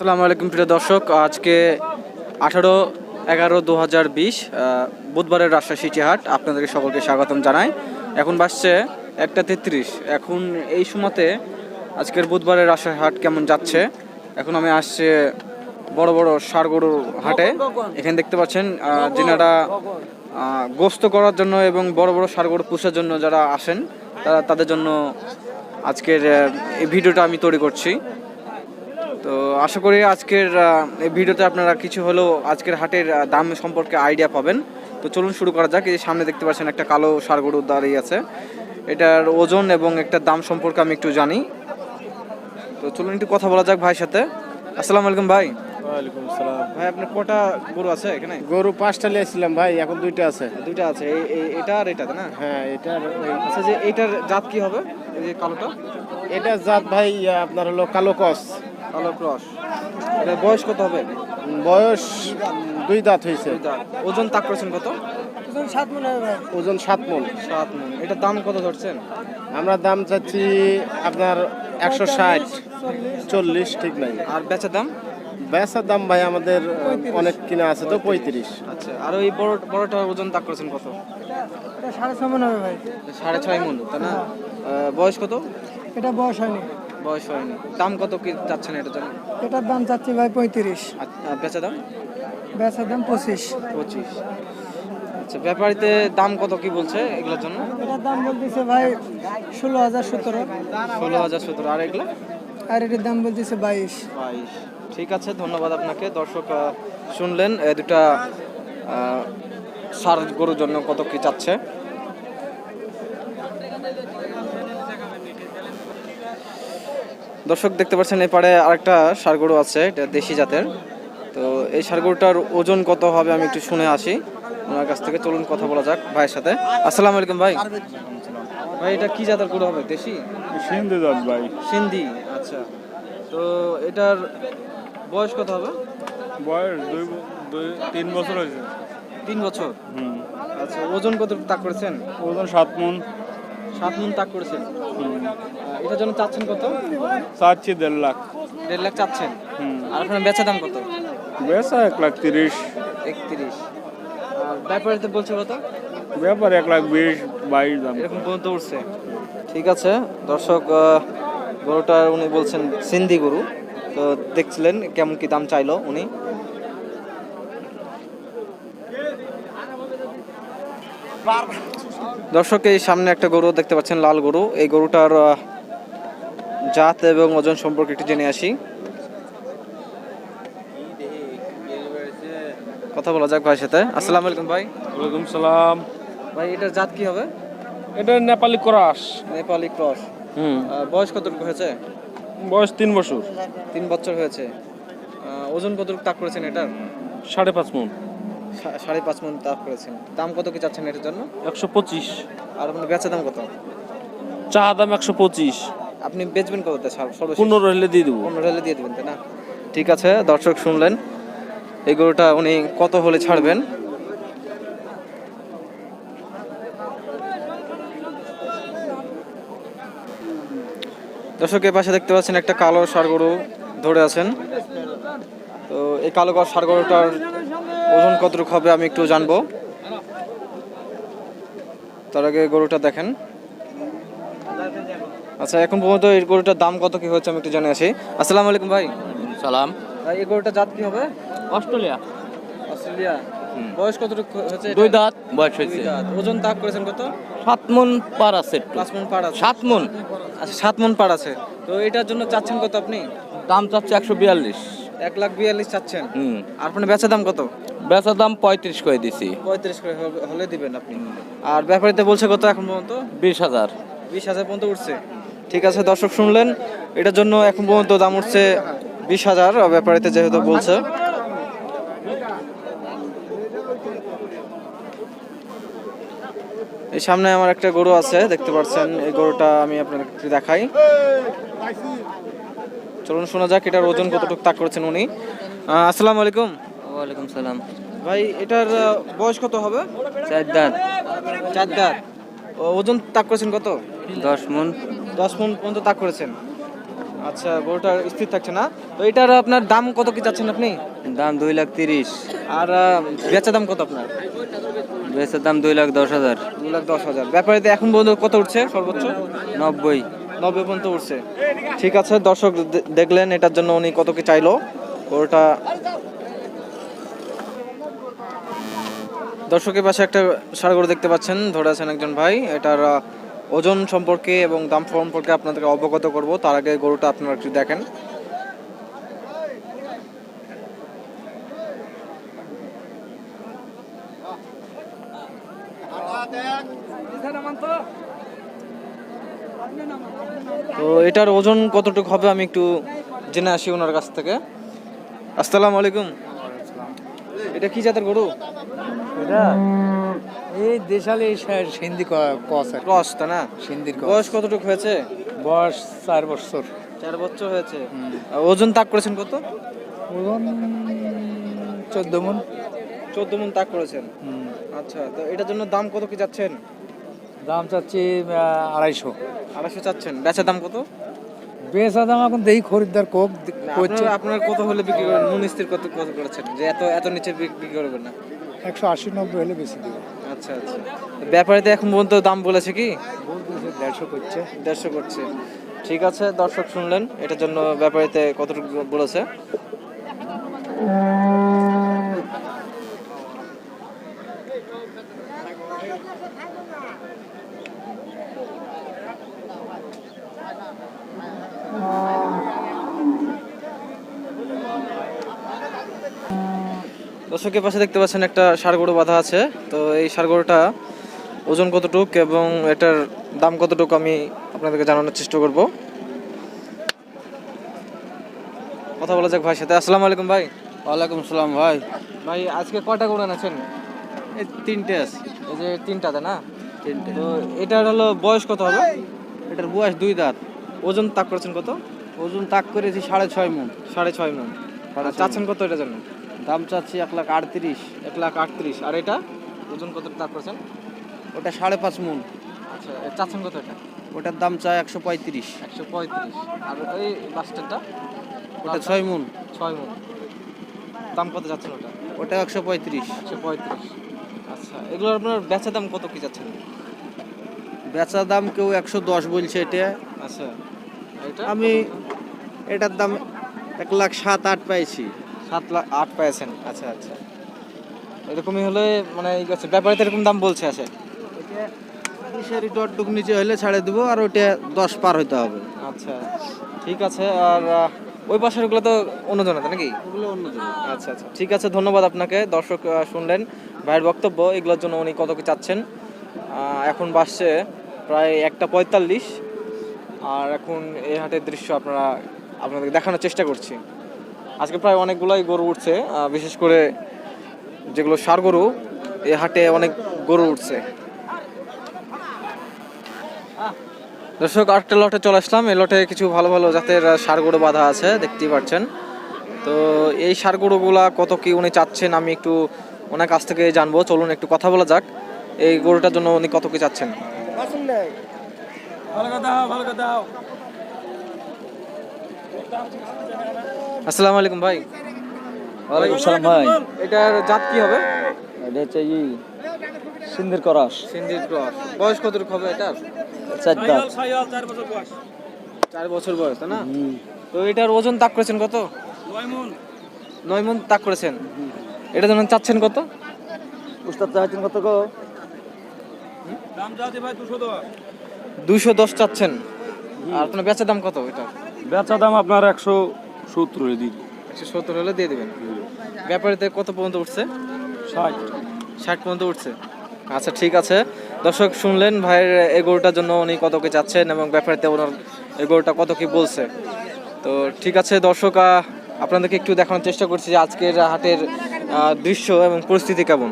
আসসালামু আলাইকুম প্রিয় দর্শক, আজকে আঠারো এগারো দু হাজার বিশ বুধবারের রাজশাহী সিটি হাট আপনাদেরকে সকলকে স্বাগতম জানাই। এখন বাসছে একটা তেত্রিশ। এখন এই সময়তে আজকের বুধবারের রাজশাহী হাট কেমন যাচ্ছে? এখন আমি আসছে বড় বড় সারগরুর হাটে। এখানে দেখতে পাচ্ছেন যেনারা গোস্ত করার জন্য এবং বড় বড় সারগরু পুষার জন্য যারা আসেন, তারা তাদের জন্য আজকের এই ভিডিওটা আমি তৈরি করছি। তো আশা করি আজকের এই ভিডিওতে আপনারা কিছু হলেও আজকের হাটের দাম সম্পর্কে আইডিয়া পাবেন। তো চলুন শুরু করা যাক। এই সামনে দেখতে পাচ্ছেন একটা কালো ষাড় গরু দাঁড়িয়ে আছে। এটার ওজন এবং একটা দাম সম্পর্কে আমি একটু জানি। তো চলুন একটু কথা বলা যাক ভাইয়ের সাথে। আসসালামু আলাইকুম ভাই। ওয়ালাইকুম সালাম ভাই আপনার কটা গরু আছে এখানে? গরু পাঁচটা ভাই এখন দুইটা আছে। দুইটা আছে। এই এটা আর এটা না? হ্যাঁ ওই- আচ্ছা যে জাত কি হবে? এই যে কালোটা? এটা জাত ভাই আপনার হলো কালো কস। কালো ক্রস। এটা বয়স কত হবে? বয়স দুই দাঁত হয়েছে দাঁত। ওজন তাক করেছেন কত? ওজন সাত মন সাত মন। এটার দাম কত ধরছেন? আমরা দাম চাচ্ছি আপনার একশো ষাট। চল্লিশ ঠিক নাই। আর বেচার দাম? বেচার দাম ভাই আমাদের অনেক কিনা আছে তো পঁয়ত্রিশ। আচ্ছা আর ওই বড় বড়টার ওজন তাক করেছেন কত? সাড়ে ছ মন হবে ভাই। সাড়ে ছয় মন তাই না? বয়স কত? এটা বয়স হয়নি। বয়স হয়নি। দাম কত কি চাচ্ছেন এটার জন্য? এটার দাম চাচ্ছি ভাই পঁয়ত্রিশ। আর বেচা দাম? বেচার দাম পঁচিশ। পঁচিশ। আচ্ছা ব্যাপারীতে দাম কত কি বলছে এগুলোর জন্য? এটার দাম বলতেছে ভাই ষোলো হাজার সতেরো। ষোলো হাজার সতেরো। আর এগুলো? আর এটার দাম বলতেছে বাইশ। বাইশ। ঠিক আছে ধন্যবাদ আপনাকে। দর্শক শুনলেন এই দুটা সার গরুর জন্য কত কি চাচ্ছে। দর্শক দেখতে পাচ্ছেন এপারে আরেকটা গরু আছে এটা দেশি জাতের। তো এই সার গরুটার ওজন কত হবে আমি একটু শুনে আসি। ওনার কাছ থেকে চলুন কথা বলা যাক ভাইয়ের সাথে। আসসালামু আলাইকুম ভাই। ভাই এটা কি জাতের গরু হবে দেশি? সিন্ধি দাস ভাই। সিন্ধি আচ্ছা। তো এটার বয়স কত হবে? বয়স দুই দুই তিন বছর হয়েছে। তিন বছর? হুম। আচ্ছা ওজন কত তাক করেছেন? ওজন সাত মন। সাত মন তাক করেছেন। এটার জন্য চাচ্ছেন কত? চাচ্ছি দেড় লাখ। দেড় লাখ চাচ্ছেন। হুম। আর আপনার বেচা দাম কত? বেচা এক লাখ তিরিশ। একত্রিশ। আর ব্যাপারিতে বলছে কত? ব্যাপার এক লাখ বিশ বাইশ দাম। এরকম পর্যন্ত উঠছে। ঠিক আছে। দর্শক গরুটার উনি বলছেন সিন্ধি গরু। তো দেখছিলেন কেমন কি দাম চাইলো উনি। দর্শক এই সামনে একটা গরু দেখতে পাচ্ছেন লাল গরু। এই গরুটার জাত এবং ওজন সম্পর্কে একটু জেনে আসি। কথা বলা যাক ভাইয়ের সাথে। আসসালামু আলাইকুম ভাই। ওয়ালাইকুম সালাম। ভাই এটার জাত কি হবে? এটা নেপালি ক্রস। নেপালি ক্রস। হুম। বয়স কতটুকু হয়েছে? বয়স তিন বছর। তিন বছর হয়েছে। ওজন কতটুকু তাক করেছেন এটার? সাড়ে পাঁচ মন। সাড়ে পাঁচ মন তাক করেছেন। দাম কত কি চাচ্ছেন এটার জন্য? একশো পঁচিশ। আর আপনার বেচা দাম কত? চা দাম একশো পঁচিশ। আপনি বেচবেন কত পনেরো হলে দিয়ে দেবো। পনেরো হলে দিয়ে দেবেন তাই না? ঠিক আছে দর্শক শুনলেন। এই গরুটা উনি কত হলে ছাড়বেন? দর্শকের পাশে দেখতে পাচ্ছেন একটা কালো ষাড় গরু ধরে আছেন। তো এই কালো সার গরুটার ওজন কতটুকু হবে আমি একটু জানব। তার আগে গরুটা দেখেন। আচ্ছা এখন পর্যন্ত এই গরুটার দাম কত কি হচ্ছে আমি একটু জেনে আসি। আসসালামু আলাইকুম ভাই। সালাম। ভাই এই গরুটার জাত কি হবে? অস্ট্রেলিয়া। অস্ট্রেলিয়া। বয়স কতটুকু হচ্ছে? দুই দাঁত। বয়স হয়েছে। ওজন তাক করেছেন কত? সাত মন পার আছে একটু। পাঁচ মন পার আছে। সাত মন। আচ্ছা সাত মন পার আছে। তো এটার জন্য চাচ্ছেন কত আপনি? দাম চাচ্ছে একশো বিয়াল্লিশ। এক লাখ বিয়াল্লিশ চাচ্ছেন। আর আপনার বেচা দাম কত? বেচার দাম পঁয়ত্রিশ করে দিছি। পঁয়ত্রিশ করে হলে দিবেন আপনি। আর ব্যাপারীতে বলছে কত এখন পর্যন্ত? বিশ হাজার। বিশ হাজার পর্যন্ত উঠছে। ঠিক আছে দর্শক শুনলেন এটার জন্য এখন পর্যন্ত দাম উঠছে বিশ হাজার ব্যাপারীতে যেহেতু বলছে। এই সামনে আমার একটা গরু আছে দেখতে পাচ্ছেন এই গরুটা আমি আপনাদের একটু দেখাই। চলুন শোনা যাক এটার ওজন কতটুকু তাক করেছেন উনি। আসসালামু আলাইকুম। ওয়ালাইকুম সালাম। ভাই এটার বয়স কত হবে? চার দাঁত। চার দাঁত। ওজন তাক করেছেন কত? দশ মন। দশ মন পর্যন্ত তাক করেছেন। আচ্ছা গরুটা স্থির থাকছে না। তো এটার আপনার দাম কত কি চাচ্ছেন আপনি? দাম দুই লাখ তিরিশ। আর বেচা দাম কত আপনার? বেচার দাম দুই লাখ দশ হাজার। দুই লাখ দশ হাজার। ব্যাপারে এখন পর্যন্ত কত উঠছে সর্বোচ্চ? নব্বই। নব্বই পর্যন্ত উঠছে। ঠিক আছে দর্শক দেখলেন এটার জন্য উনি কত কি চাইলো। গরুটা দর্শকের পাশে একটা সার গরু দেখতে পাচ্ছেন ধরে আছেন একজন ভাই। এটার ওজন সম্পর্কে এবং দাম সম্পর্কে আপনাদেরকে অবগত করব। তার আগে গরুটা আপনারা একটু দেখেন। তো এটার ওজন কতটুকু হবে আমি একটু জেনে আসি ওনার কাছ থেকে। আসসালামু আলাইকুম। এটা কি জাতের গরু? এটা? এই দেশালে সিন্ধি কস আর তা না? সিন্ধির বয়স কতটুকু হয়েছে? বয়স চার বছর। চার বছর হয়েছে। ওজন তাক করেছেন কত? ওজন চোদ্দ মন। চোদ্দ মন তাক করেছেন। আচ্ছা তো এটার জন্য দাম কত কি যাচ্ছেন দাম চাচ্ছি আড়াইশো। আড়াইশো চাচ্ছেন। বেচার দাম কত? বেচা দাম এখন দেখি খরিদ্দার কোক করছে। আপনার কত হলে বিক্রি করেন? নুন স্থির কত কত করেছেন? যে এত এত নিচে বিক- বিক্রি করবেন না। একশো আশি নব্বই হলে বেশি দেবো। আচ্ছা আচ্ছা। ব্যাপারীতে এখন পর্যন্ত দাম বলেছে কি? দেড়শো করছে। দেড়শো করছে। ঠিক আছে দর্শক শুনলেন এটার জন্য ব্যাপারীতে কতটুকু বলেছে? দর্শকের পাশে দেখতে পাচ্ছেন একটা ষাড় গরু বাঁধা আছে। তো এই ষাড় গরুটা ওজন কতটুক এবং এটার দাম কতটুকু আমি আপনাদেরকে জানানোর চেষ্টা করব। কথা বলা যাক ভাই সাথে। আসসালামু আলাইকুম ভাই। ওয়ালাইকুম সালাম ভাই। ভাই আজকে কয়টা গরু আছেন এই তিনটে আছে। এই যে তিনটাতে না? তিনটে। তো এটার হলো বয়স কত হবে? এটার বয়স দুই দাঁত। ওজন তাক করেছেন কত? ওজন তাক করেছি সাড়ে ছয় মন। সাড়ে ছয় মন। চাচ্ছেন কত এটার জন্য? দাম চাচ্ছি এক লাখ আটত্রিশ এক লাখ আটত্রিশ। আর এটা? ওজন কত তার করেছেন ওটা সাড়ে পাঁচ মন। আচ্ছা চাচ্ছেন কত এটা? ওটার দাম চাই একশো পঁয়ত্রিশ। একশো পঁয়ত্রিশ। আর এই লাস্টেরটা ওটা ছয় মন। ছয় মন। দাম কত যাচ্ছেন ওটা? ওটা একশো পঁয়ত্রিশ। একশো পঁয়ত্রিশ। আচ্ছা এগুলোর আপনার বেচা দাম কত কি যাচ্ছেন বেচা দাম কেউ একশো দশ বলছে এটা। আচ্ছা এটা? আমি এটার দাম এক লাখ সাত আট পাইছি। সাত লাখ আট পেয়েছেন। আচ্ছা আচ্ছা। এরকমই হলে মানে এই আছে ব্যাপারে এরকম দাম বলছে আছে বিশারি ডটটুক নিচে হলে ছাড়ে দেবো আর ওইটা দশ পার হইতে হবে। আচ্ছা ঠিক আছে। আর ওই পাশের ওগুলো তো অন্য জনাতে নাকি? ওগুলো অন্য আচ্ছা আচ্ছা। ঠিক আছে ধন্যবাদ আপনাকে। দর্শক শুনলেন ভাইয়ের বক্তব্য এগুলোর জন্য উনি কত কি চাচ্ছেন। এখন বাসছে প্রায় একটা পঁয়তাল্লিশ। আর এখন এই হাটের দৃশ্য আপনারা আপনাদের দেখানোর চেষ্টা করছি। আজকে প্রায় অনেকগুলোই গরু উঠছে বিশেষ করে যেগুলো সার গরু এই হাটে অনেক গরু উঠছে। দর্শক, আরেকটা লটে চলে আসলাম। এই লটে কিছু ভালো ভালো জাতের ষাঁড় গরু বাঁধা আছে, দেখতেই পাচ্ছেন তো এই ষাঁড় গরুগুলা কত কি উনি চাচ্ছেন, আমি একটু ওনার কাছ থেকে জানব। চলুন একটু কথা বলা যাক, এই গরুটার জন্য উনি কত কি চাচ্ছেন? আসসালামু আলাইকুম ভাই। ওয়ালাইকুম সালাম ভাই। এটার জাত কি হবে? এটা হচ্ছে ই সিন্ধির করাস। সিন্ধির ক্রস। বয়স কতটুকু হবে এটার? চার দাঁত। চার বছর বয়স। তাই না? তো এটার ওজন তাক করেছেন কত? নয় মন। তাক করেছেন। এটা যেন চাচ্ছেন কত? উস্তাদ চাইছেন কত গো? দুইশো দশ চাচ্ছেন। আর আপনার বেচার দাম কত এটা বেচা দাম আপনার একশো সত্তর দিন। একশো সত্তর হলে দিয়ে দেবেন। ব্যাপারিতে কত পর্যন্ত উঠছে? ষাট। ষাট পর্যন্ত উঠছে। আচ্ছা ঠিক আছে। দর্শক শুনলেন ভাইয়ের এই গরুটার জন্য উনি কত কি চাচ্ছেন এবং ব্যাপারিতে ওনার এই গরুটা কত কি বলছে। তো ঠিক আছে দর্শক আপনাদেরকে একটু দেখানোর চেষ্টা করছি যে আজকের হাটের দৃশ্য এবং পরিস্থিতি কেমন।